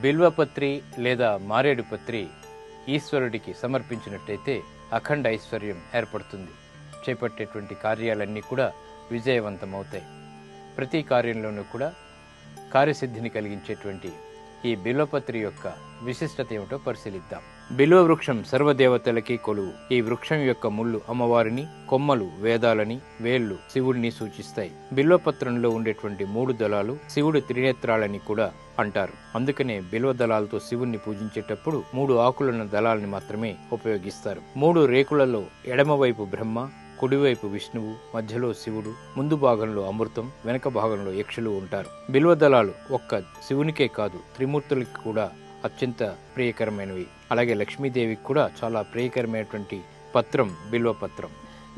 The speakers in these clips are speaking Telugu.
బిల్వపత్రి లేదా మారేడు పత్రి ఈశ్వరుడికి సమర్పించినట్టయితే అఖండ ఐశ్వర్యం ఏర్పడుతుంది. చేపట్టేటువంటి కార్యాలన్నీ కూడా విజయవంతమవుతాయి. ప్రతి కార్యంలోనూ కూడా కార్యసిద్ధిని కలిగించేటువంటి ఈ బిల్వపత్రి యొక్క విశిష్టత ఏమిటో పరిశీలిద్దాం. బిల్వ వృక్షం సర్వదేవతలకి కొలువు. ఈ వృక్షం యొక్క ముళ్ళు అమ్మవారిని కొమ్మలు వేదాలని వేళ్ళు శివుడిని సూచిస్తాయి. బిల్వపత్రంలో ఉండేటువంటి మూడు దళాలు శివుడి త్రినేత్రాలని కూడా అంటారు. అందుకనే బిల్వ దళాలతో శివుణ్ణి పూజించేటప్పుడు మూడు ఆకులున్న దళాలని మాత్రమే ఉపయోగిస్తారు. మూడు రేకులలో ఎడమవైపు బ్రహ్మ కుడివైపు విష్ణువు మధ్యలో శివుడు ముందు భాగంలో అమృతం వెనక భాగంలో యక్షులు ఉంటారు. బిల్వదళాలు ఒక్క శివునికే కాదు త్రిమూర్తులకి కూడా అత్యంత ప్రియకరమైనవి. అలాగే లక్ష్మీదేవికి కూడా చాలా ప్రియకరమైనటువంటి పత్రం బిల్వ పత్రం.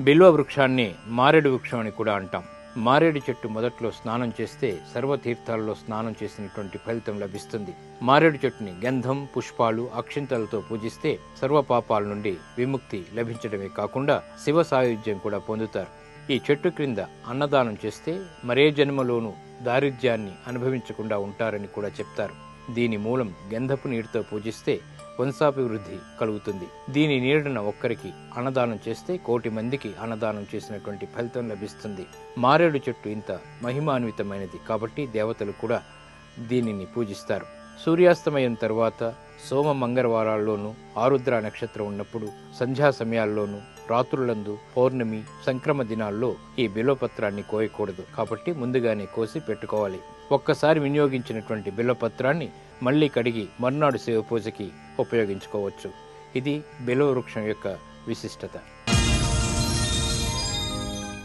బిల్వ వృక్షాన్ని మారేడు వృక్షం అని కూడా అంటాం. మారేడు చెట్టు మొదట్లో స్నానం చేస్తే సర్వతీర్థాల్లో స్నానం చేసినటువంటి ఫలితం లభిస్తుంది. మారేడు చెట్టుని గంధం పుష్పాలు అక్షింతలతో పూజిస్తే సర్వ పాపాల నుండి విముక్తి లభించడమే కాకుండా శివ సాయుధ్యం కూడా పొందుతారు. ఈ చెట్టు క్రింద అన్నదానం చేస్తే మరే జన్మలోనూ దారిద్ర్యాన్ని అనుభవించకుండా ఉంటారని కూడా చెప్తారు. దీని మూలం గంధపు నీటితో పూజిస్తే వంశాభివృద్ధి కలుగుతుంది. దీని నీడన ఒక్కరికి అన్నదానం చేస్తే కోటి మందికి అన్నదానం చేసినటువంటి ఫలితం లభిస్తుంది. మారేడు చెట్టు ఇంత మహిమాన్వితమైనది కాబట్టి దేవతలు కూడా దీనిని పూజిస్తారు. సూర్యాస్తమయం తర్వాత సోమ మంగళవారాల్లోనూ ఆరుద్ర నక్షత్రం ఉన్నప్పుడు సంధ్యా సమయాల్లోనూ రాత్రులందు పౌర్ణమి సంక్రమ దినాల్లో ఈ బిల్వపత్రాన్ని కోయకూడదు. కాబట్టి ముందుగానే కోసి పెట్టుకోవాలి. ఒక్కసారి వినియోగించినటువంటి బిల్వపత్రాన్ని మళ్ళీ కడిగి మర్నాడు శివ పూజకి ఉపయోగించుకోవచ్చు. ఇది బిల్వ వృక్షం యొక్క విశిష్టత.